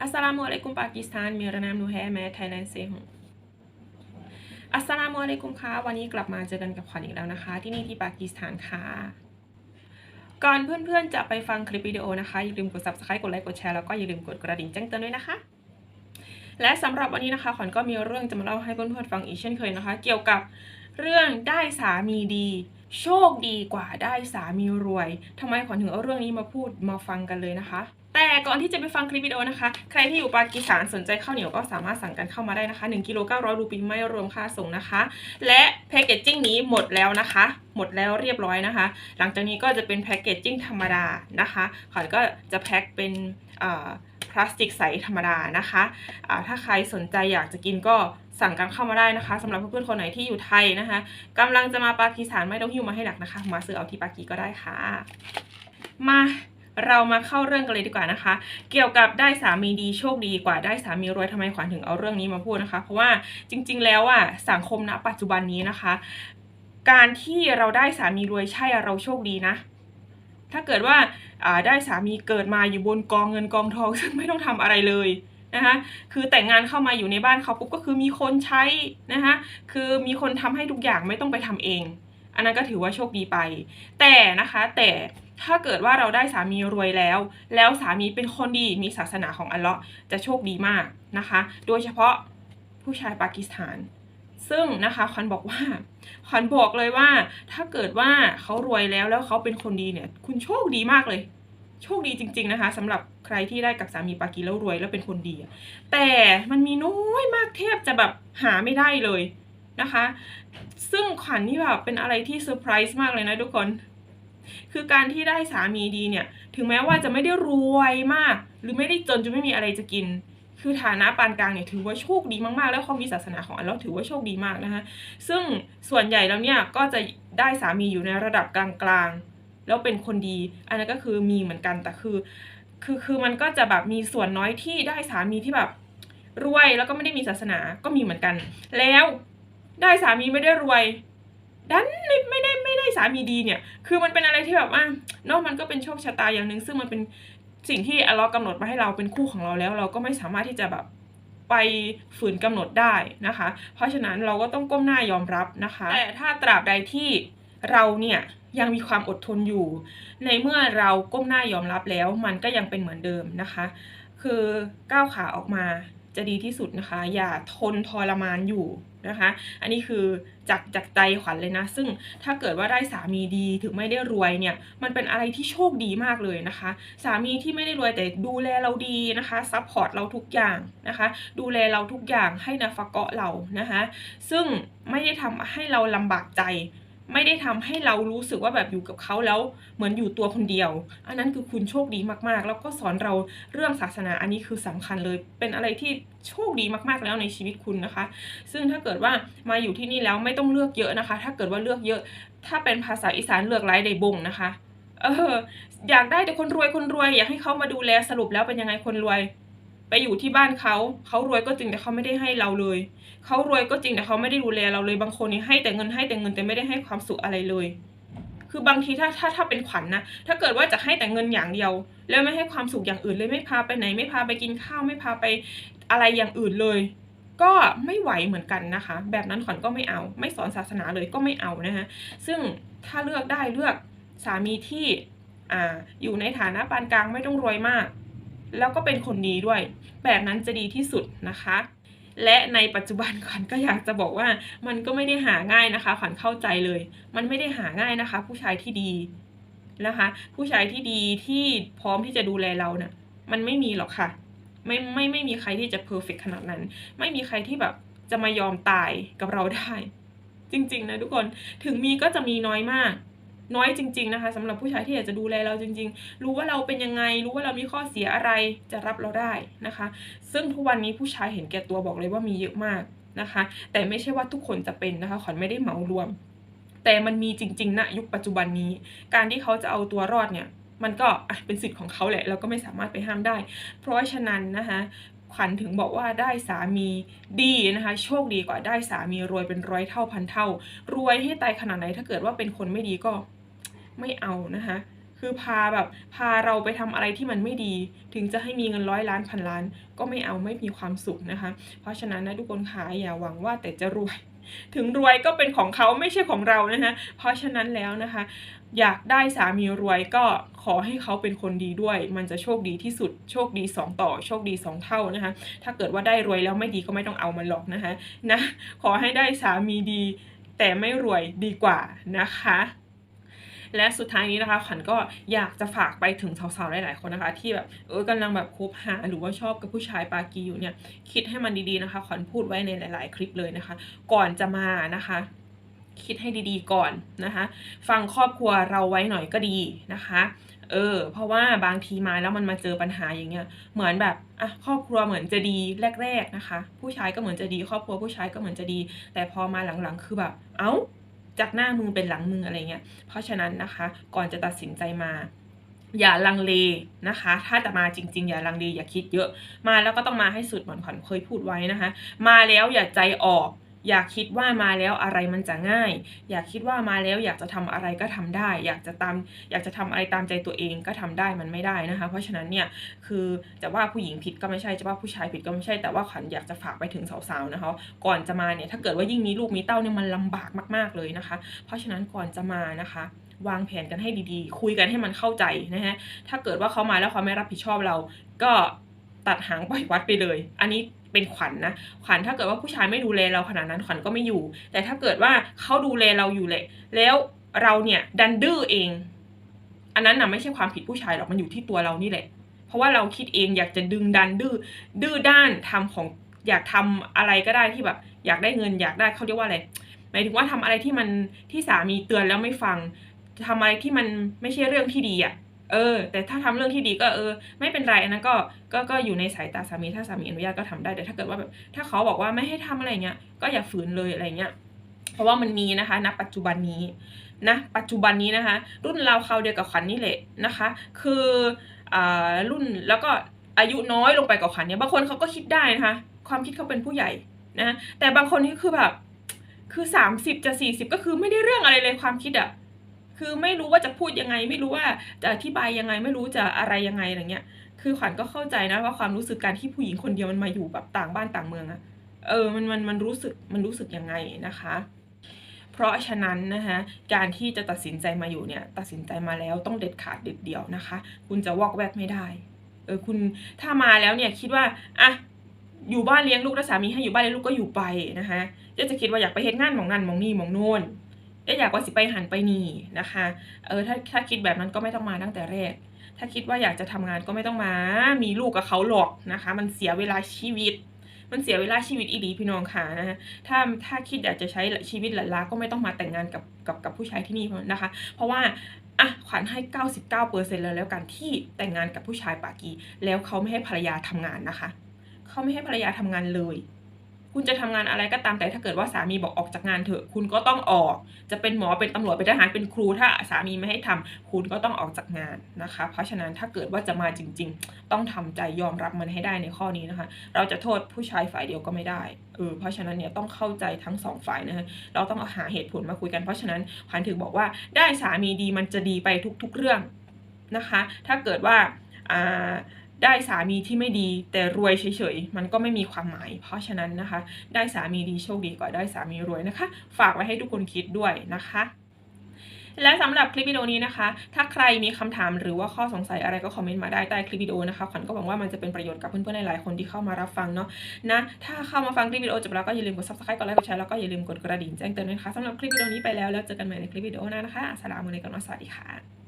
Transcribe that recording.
อัสสลามุอะลัยกุมปากีสถานมีระนามนูแฮแมไทยแลนด์เซฮงอัสสลามุอะลัยกุมค่ะวันนี้กลับมาเจอกันกับขวัญอีกแล้วนะคะ ที่นี่ที่ปากีสถานค่ะ ก่อนเพื่อนๆจะไปฟังคลิปวิดีโอนะคะ อย่าลืมกด subscribe กดไลค์กดแชร์แล้วก็อย่าลืมกดกระดิ่งแจ้งเตือนด้วยนะคะ และสำหรับวันนี้นะคะขวัญก็มีเรื่องจะมาเล่าให้เพื่อนๆฟังอีกเช่นเคยนะคะ เกี่ยวกับเรื่องได้สามีดี โชคดีกว่าได้สามีรวยทำไมขวัญถึงเอาเรื่องนี้มาพูดมาฟังกันเลยนะคะ แต่ก่อนที่จะไปฟังคลิปวิดีโอนะคะ ใครที่อยู่ปากีสถานสนใจข้าวเหนียวก็สามารถสั่งกันเข้ามาได้นะคะ1กิโล900รูปีไม่รวมค่าส่งนะคะ และแพคเกจจิ้งนี้หมดแล้วนะคะ หมดแล้วเรียบร้อยนะคะ หลังจากนี้ก็จะเป็นแพคเกจจิ้งธรรมดานะคะขวัญก็จะแพ็คเป็นพลาสติกใสธรรมดานะคะอ่าถ้าใครสนใจอยากจะกินก็สั่งกันเข้ามาได้นะคะสำหรับเพื่อนๆคนไหนที่อยู่ไทยนะคะกำลังจะมาปากีสถานไม่ต้องหิ้วมาให้หนักนะคะ มาซื้อเอาที่ปากีก็ได้ค่ะ มา เรามาเข้าเรื่องกันเลยดีกว่านะคะ เกี่ยวกับได้สามีดีโชคดีกว่าได้สามีรวยทำไมขวัญถึงเอาเรื่องนี้มาพูดนะคะ เพราะว่าจริง ๆ แล้วอะสังคมณปัจจุบันนี้นะคะ การที่เราได้สามีรวยใช่เราโชคดีนะ ถ้าเกิดว่าอ่าได้สามีเกิดมาอยู่บนกองเงินกองทองซึ่งไม่ต้องทำอะไรเลยนะคะคือแต่งงานเข้ามาอยู่ในบ้านเขาปุ๊บก็คือมีคนใช้นะคะคือมีคนทำให้ทุกอย่างไม่ต้องไปทำเอง อันนั้นก็ถือว่าโชคดีไป แต่นะคะแต่ถ้าเกิดว่าเราได้สามีรวยแล้ว แล้วสามีเป็นคนดีมีศาสนาของอัลเลาะห์จะโชคดีมากนะคะ โดยเฉพาะผู้ชายปากีสถาน ซึ่งนะคะขวัญบอกว่าขวัญบอกเลยว่า ถ้าเกิดว่าเขารวยแล้วแล้วเขาเป็นคนดีเนี่ย คุณโชคดีมากเลย โชคดีจริง ๆนะคะสำหรับใครที่ได้กับสามีปากีแล้วรวยแล้วเป็นคนดีแต่มันมีน้อยมากแทบจะแบบหาไม่ได้เลย นะคะ ซึ่งขวัญนี่แบบเป็นอะไรที่เซอร์ไพรส์มากเลยนะทุกคน คือการที่ได้สามีดีเนี่ย ถึงแม้ว่าจะไม่ได้รวยมาก หรือไม่ได้จนจนไม่มีอะไรจะกิน คือฐานะปานกลางเนี่ยถือว่าโชคดีมากๆ แล้วเขามมีศาสนาของอัลลาะห์ถือว่าโชคดีมากนะคะ ซึ่งส่วนใหญ่แล้วเนี่ยก็จะได้สามีอยู่ในระดับกลางๆ แล้วเป็นคนดี อันนั้นก็คือมีเหมือนกันแต่คือคือคือมันก็จะแบบมีส่วนน้อยที่ได้สามีที่แบบรวยแล้วก็ไม่ได้มีศาสนาก็มีเหมือนกัน แล้ว ได้สามีไม่ได้รวยดันไม่ไม่ได้ไม่ได้สามีดีเนี่ย คือมันเป็นอะไรที่แบบว่าเนอะมันก็เป็นโชคชะตาอย่างหนึ่งซึ่งมันเป็นสิ่งที่อัลเลอฮ์กำหนดมาให้เราเป็นคู่ของเราแล้ว เราก็ไม่สามารถที่จะแบบไปฝืนกำหนดได้นะคะ เพราะฉะนั้นเราก็ต้องก้มหน้ายอมรับนะคะ แต่ถ้าตราบใดที่เราเนี่ยยังมีความอดทนอยู่ ในเมื่อเราก้มหน้ายอมรับแล้ว มันก็ยังเป็นเหมือนเดิมนะคะ คือก้าวขาออกมา จะดีที่สุดนะคะ อย่าทนทรมานอยู่นะคะ อันนี้คือจากจากใจขวัญเลยนะ ซึ่งถ้าเกิดว่าได้สามีดีถึงไม่ได้รวยเนี่ย มันเป็นอะไรที่โชคดีมากเลยนะคะ สามีที่ไม่ได้รวยแต่ดูแลเราดีนะคะซัพพอร์ตเราทุกอย่างนะคะ ดูแลเราทุกอย่างให้นาฟะเกาะเรานะคะ ซึ่งไม่ได้ทำให้เราลำบากใจ ไม่ได้ทำให้เรารู้สึกว่าแบบอยู่กับเขาแล้วเหมือนอยู่ตัวคนเดียว อันนั้นคือคุณโชคดีมากๆ แล้วก็สอนเราเรื่องศาสนาอันนี้คือสำคัญเลย เป็นอะไรที่โชคดีมากๆแล้วในชีวิตคุณนะคะ ซึ่งถ้าเกิดว่ามาอยู่ที่นี่แล้วไม่ต้องเลือกเยอะนะคะ ถ้าเกิดว่าเลือกเยอะ ถ้าเป็นภาษาอีสานเลือกไร้ใดบงนะคะ เออ อยากได้แต่คนรวยคนรวย อยากให้เขามาดูแลสรุปแล้วเป็นยังไงคนรวย ไปอยู่ที่บ้านเขาเขารวยก็จริงแต่เขาไม่ได้ให้เราเลยเขารวยก็จริงแต่เขาไม่ได้ดูแลเราเลยบางคนนี่ให้แต่เงินให้แต่เงินแต่ไม่ได้ให้ความสุขอะไรเลย คือบางทีถ้าถ้าถ้าเป็นขวัญนะถ้าเกิดว่าจะให้แต่เงินอย่างเดียว แล้วไม่ให้ความสุขอย่างอื่นเลยไม่พาไปไหน ไม่พาไปกินข้าวไม่พาไปอะไรอย่างอื่นเลย ก็ไม่ไหวเหมือนกันนะคะ แบบนั้นขวัญก็ไม่เอา ไม่สอนศาสนาเลยก็ไม่เอานะคะซึ่งถ้าเลือกได้เลือกสามีที่อ่าอยู่ในฐานะปานกลางไม่ต้องรวยมาก แล้วก็เป็นคนดีด้วย แบบนั้นจะดีที่สุดนะคะ และในปัจจุบันขวัญก็อยากจะบอกว่ามันก็ไม่ได้หาง่ายนะคะขวัญเข้าใจเลย มันไม่ได้หาง่ายนะคะ ผู้ชายที่ดีนะคะ ผู้ชายที่ดีที่พร้อมที่จะดูแลเราเนี่ยมันไม่มีหรอกค่ะ ไม่ไม่ไม่มีใครที่จะเพอร์เฟกขนาดนั้น ไม่มีใครที่แบบจะมายอมตายกับเราได้ จริง ๆ นะทุกคนถึงมีก็จะมีน้อยมาก น้อยจริง ๆนะคะสำหรับผู้ชายที่อยากจะดูแลเราจริง ๆ รู้ว่าเราเป็นยังไง รู้ว่าเรามีข้อเสียอะไรจะรับเราได้นะคะ ซึ่งทุกวันนี้ผู้ชายเห็นแก่ตัวบอกเลยว่ามีเยอะมากนะคะ แต่ไม่ใช่ว่าทุกคนจะเป็นนะคะขวัญไม่ได้เหมารวม แต่มันมีจริงๆณยุคปัจจุบันนี้ การที่เขาจะเอาตัวรอดเนี่ยมันก็เป็นสิทธิ์ของเขาแหละ เราก็ไม่สามารถไปห้ามได้ เพราะฉะนั้นนะคะขวัญถึงบอกว่าได้สามีดีนะคะ โชคดีกว่าได้สามีรวยเป็นร้อยเท่าพันเท่า รวยให้ตายขนาดไหนถ้าเกิดว่าเป็นคนไม่ดีก็ ไม่เอานะคะ คือพาแบบพาเราไปทำอะไรที่มันไม่ดี ถึงจะให้มีเงินร้อยล้านพันล้าน ก็ไม่เอาไม่มีความสุขนะคะ เพราะฉะนั้นนะทุกคนขาอย่าหวังว่าแต่จะรวยถึงรวยก็เป็นของเขาไม่ใช่ของเรานะคะเพราะฉะนั้นแล้วนะคะ อยากได้สามีรวยก็ขอให้เขาเป็นคนดีด้วย มันจะโชคดีที่สุดโชคดีสองต่อ โชคดีสองเท่านะคะ ถ้าเกิดว่าได้รวยแล้วไม่ดีก็ไม่ต้องเอามันหรอกนะคะนะขอให้ได้สามีดี แต่ไม่รวยดีกว่านะคะ และสุดท้ายนี้นะคะขวัญก็อยากจะฝากไปถึงสาวๆหลายๆคนนะคะ ที่แบบเออกำลังแบบคบหาหรือว่าชอบกับผู้ชายปากีอยู่เนี่ยคิดให้มันดีๆนะคะขวัญพูดไว้ในหลายๆ คลิปเลยนะคะ ก่อนจะมานะคะคิดให้ดีๆก่อนนะคะ ฟังครอบครัวเราไว้หน่อยก็ดีนะคะ เออ เพราะว่าบางทีมาแล้วมันมาเจอปัญหาอย่างเงี้ย เหมือนแบบ อะ ครอบครัวเหมือนจะดีแรก ๆนะคะ ผู้ชายก็เหมือนจะดี ครอบครัวผู้ชายก็เหมือนจะดี แต่พอมาหลังๆ คือแบบ เอ้า จากหน้ามือเป็นหลังมืออะไรเงี้ย เพราะฉะนั้นนะคะ ก่อนจะตัดสินใจมาอย่าลังเลนะคะ ถ้าจะมาจริง ๆ อย่าลังเลอย่าคิดเยอะ มาแล้วก็ต้องมาให้สุดเหมือนขวัญเคยพูดไว้นะคะ มาแล้วอย่าใจออก อย่าคิดว่ามาแล้วอะไรมันจะง่าย อย่าคิดว่ามาแล้วอยากจะทำอะไรก็ทำได้ อยากจะตามอยากจะทำอะไรตามใจตัวเองก็ทำได้มันไม่ได้นะคะ เพราะฉะนั้นเนี่ยคือจะว่าผู้หญิงผิดก็ไม่ใช่จะว่าผู้ชายผิดก็ไม่ใช่แต่ว่าขวัญอยากจะฝากไปถึงสาวๆนะคะก่อนจะมาเนี่ยถ้าเกิดว่ายิ่งมีลูกมีเต้าเนี่ยมันลำบากมากๆเลยนะคะ เพราะฉะนั้นก่อนจะมานะคะวางแผนกันให้ดีๆ คุยกันให้มันเข้าใจนะฮะ ถ้าเกิดว่าเขามาแล้วเขาไม่รับผิดชอบเรา ก็ตัดหางปล่อยวัดไปเลย อันนี้ เป็นขวัญนะขวัญถ้าเกิดว่าผู้ชายไม่ดูแลเราขนาดนั้นขวัญก็ไม่อยู่ แต่ถ้าเกิดว่าเขาดูแลเราอยู่แหละแล้วเราเนี่ยดันดื้อเอง อันนั้นน่ะไม่ใช่ความผิดผู้ชายหรอกมันอยู่ที่ตัวเรานี่แหละ เพราะว่าเราคิดเองอยากจะดึงดันดื้อดื้อด้านทำของอยากทำอะไรก็ได้ที่แบบ อยากได้เงินอยากได้เขาเรียกว่าอะไรหมายถึงว่าทำอะไรที่มันที่สามีเตือนแล้วไม่ฟังทำอะไรที่มันไม่ใช่เรื่องที่ดีอะ เออ แต่ถ้าทำเรื่องที่ดีก็เออ ไม่เป็นไรอันนั้นก็ก็ก็อยู่ในสายตาสามีถ้าสามีอนุญาตก็ทำได้แต่ถ้าเกิดว่าแบบถ้าเขาบอกว่าไม่ให้ทำอะไรเงี้ยก็อย่าฝืนเลยอะไรเงี้ยเพราะว่ามันมีนะคะณปัจจุบันนี้นะปัจจุบันนี้นะคะ รุ่นเราวคราเดียวกับขวัญนี่แหละนะคะ คืออ่ารุ่นแล้วก็อายุน้อยลงไปกว่าขวัญเนี่ยบางคนเขาก็คิดได้นะคะ ความคิดเขาเป็นผู้ใหญ่นะแต่บางคนนี่คือแบบคือสามสิบจะสี่สิบก็คือไม่ได้เรื่องอะไรเลยความคิดอะ คือไม่รู้ว่าจะพูดยังไง ไม่รู้ว่าจะอธิบายยังไง ไม่รู้จะอะไรยังไงอะไรเงี้ย คือขวัญก็เข้าใจนะว่าความรู้สึกการที่ผู้หญิงคนเดียวมันมาอยู่แบบต่างบ้านต่างเมืองอะเออมันมันมันรู้สึกมันรู้สึกยังไงนะคะ เพราะฉะนั้นนะคะการที่จะตัดสินใจมาอยู่เนี่ยตัดสินใจมาแล้วต้องเด็ดขาดเด็ดเดี่ยวนะคะ คุณจะวอกแวกไม่ได้เออคุณถ้ามาแล้วเนี่ยคิดว่าอะอยู่บ้านเลี้ยงลูกแล้วสามีให้อยู่บ้านเลี้ยงลูกก็อยู่ไปนะคะจะจะคิดว่าอยากไปเฮ็ดงานมองนั่นมองนี่มองโน่น จะอยากว่าสิไปหันไปนี่นะคะเออถ้าถ้าคิดแบบนั้นก็ไม่ต้องมาตั้งแต่แรก ถ้าคิดว่าอยากจะทำงานก็ไม่ต้องมา มีลูกกับเขาหรอกนะคะ มันเสียเวลาชีวิต มันเสียเวลาชีวิตอีดีพี่น้องค่ะนะถ้าถ้าคิดอยากจะใช้ชีวิตหลันลาก็ไม่ต้องมาแต่งงานกับกับกับผู้ชายที่นี่นะคะ เพราะว่าอะขวัญให้ 99%แล้วแล้วกันที่แต่งงานกับผู้ชายปากี แล้วเขาไม่ให้ภรรยาทำงานนะคะ เขาไม่ให้ภรรยาทำงานเลย คุณจะทำงานอะไรก็ตามแต่ถ้าเกิดว่าสามีบอกออกจากงานเถอะ คุณก็ต้องออก จะเป็นหมอเป็นตำรวจเป็นทหารเป็นครูถ้าสามีไม่ให้ทำคุณก็ต้องออกจากงานนะคะ เพราะฉะนั้นถ้าเกิดว่าจะมาจริง ๆ ต้องทำใจยอมรับมันให้ได้ในข้อนี้นะคะ เราจะโทษผู้ชายฝ่ายเดียวก็ไม่ได้เออเพราะฉะนั้นเนี่ยต้องเข้าใจทั้งสองฝ่ายนะฮะเราต้องอาหาเหตุผลมาคุยกันเพราะฉะนั้นขวัญถึงบอกว่าได้สามีดีมันจะดีไปทุก ๆเรื่องนะคะ ถ้าเกิดว่าอ่า ได้สามีที่ไม่ดีแต่รวยเฉยๆ มันก็ไม่มีความหมาย เพราะฉะนั้นนะคะ ได้สามีดีโชคดีกว่าได้สามีรวยนะคะ ฝากไว้ให้ทุกคนคิดด้วยนะคะและสำหรับคลิปวิดีโอนี้นะคะ ถ้าใครมีคำถามหรือว่าข้อสงสัยอะไรก็คอมเมนต์มาได้ใต้คลิปวิดีโอนะคะ ขวัญก็หวังว่ามันจะเป็นประโยชน์กับเพื่อนๆ หลายๆ คนที่เข้ามารับฟังเนาะ นะ ถ้าเข้ามาฟังคลิปวิดีโอจบแล้วก็อย่าลืมกด subscribe กดไลค์ กดแชร์ แล้วก็อย่าลืมกดกระดิ่งแจ้งเตือนด้วยนะคะสำหรับคลิปวิดีโอนี้ไปแล้ว แล้วเจอกันใหม่ในคลิปวิดีโอหน้านะคะอัสสลามุอะลัยกุมสวัสดีค่ะ